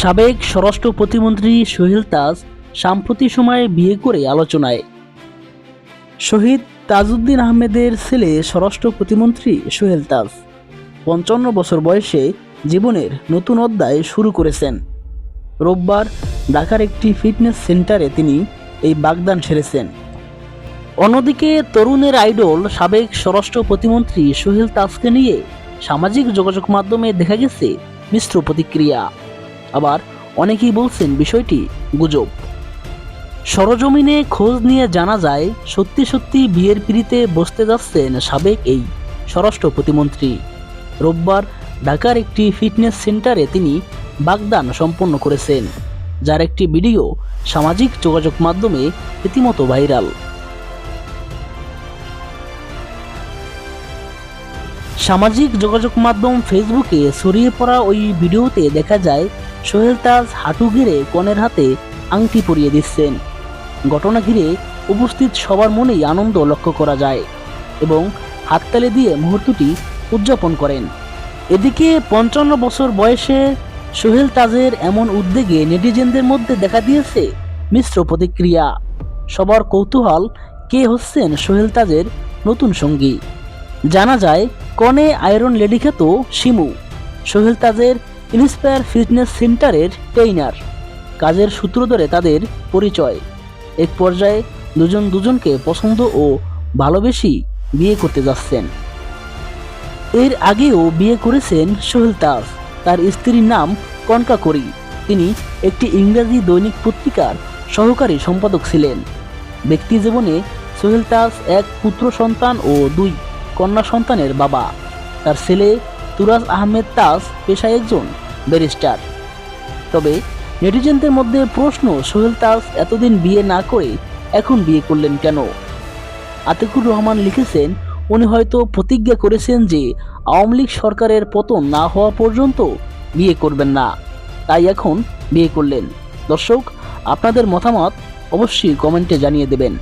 সাবেক স্বরাষ্ট্র প্রতিমন্ত্রী সোহেল তাজ সাম্প্রতিক সময়ে বিয়ে করে আলোচনায়। শহীদ তাজউদ্দিন আহমেদের ছেলে স্বরাষ্ট্র প্রতিমন্ত্রী সোহেল তাজ পঞ্চান্ন বছর বয়সে জীবনের নতুন অধ্যায় শুরু করেছেন। রোববার ঢাকার একটি ফিটনেস সেন্টারে তিনি এই বাগদান সেরেছেন। অন্যদিকে তরুণের আইডল সাবেক স্বরাষ্ট্র প্রতিমন্ত্রী সোহেল তাজকে নিয়ে সামাজিক যোগাযোগ মাধ্যমে দেখা গেছে মিশ্র প্রতিক্রিয়া। আবার অনেকেই বলছেন বিষয়টি গুজব। সরজমিনে খোঁজ নিয়ে জানা যায়, সত্যি সত্যি বিয়ের পিড়িতে বসতে যাচ্ছেন সাবেক এই স্বরাষ্ট্র প্রতিমন্ত্রী। রোববার ঢাকার একটি ফিটনেস সেন্টারে তিনি বাগদান সম্পন্ন করেছেন, যার একটি ভিডিও সামাজিক যোগাযোগ মাধ্যমে রীতিমতো ভাইরাল। সামাজিক যোগাযোগ মাধ্যম ফেসবুকে ছড়িয়ে পড়া ওই ভিডিওতে দেখা যায় সোহেল তাজ হাঁটু ঘিরে কনের হাতে আংটি পরিয়ে দিচ্ছেন। ঘটনা ঘিরে উপস্থিত সবার মনেই আনন্দ লক্ষ্য করা যায় এবং হাততালি দিয়ে মুহূর্তটি উদযাপন করেন। এদিকে পঞ্চান্ন বছর বয়সে সোহেল তাজের এমন উদ্যোগে নেটিজেনদের মধ্যে দেখা দিয়েছে মিশ্র প্রতিক্রিয়া। সবার কৌতূহল কে হচ্ছেন সোহেল তাজের নতুন সঙ্গী? জানা যায়, কনে আয়রন লেডি খ্যাত শিমু। সোহেল তাজের ইন্সপায়ার ফিটনেস সেন্টারের ট্রেইনার। কাজের সূত্র ধরে তাদের পরিচয়। এক পর্যায়ে দুজন দুজনকে পছন্দ ও ভালোবেসি বিয়ে করতে যাচ্ছেন। এর আগেও বিয়ে করেছেন সোহেল তাজ। তার স্ত্রীর নাম কনকা করি। তিনি একটি ইংরেজি দৈনিক পত্রিকার সহকারী সম্পাদক ছিলেন। ব্যক্তি জীবনে সোহেল তাজ এক পুত্র সন্তান ও দুই কন্যা সন্তানের বাবা। তার ছেলে তুরাজ আহমেদ তাজ পেশায় একজন ব্যারিস্টার। তবে নেটিজেনদের মধ্যে প্রশ্ন, সোহেল তাজ এতদিন বিয়ে না করে এখন বিয়ে করলেন কেন? আতিকুর রহমান লিখেছেন, উনি হয়তো প্রতিজ্ঞা করেছেন যে আওয়ামী লীগ সরকারের পতন না হওয়া পর্যন্ত বিয়ে করবেন না। তাই এখন বিয়ে করলেন। দর্শক, আপনাদের মতামত অবশ্যই কমেন্টে জানিয়ে দেবেন।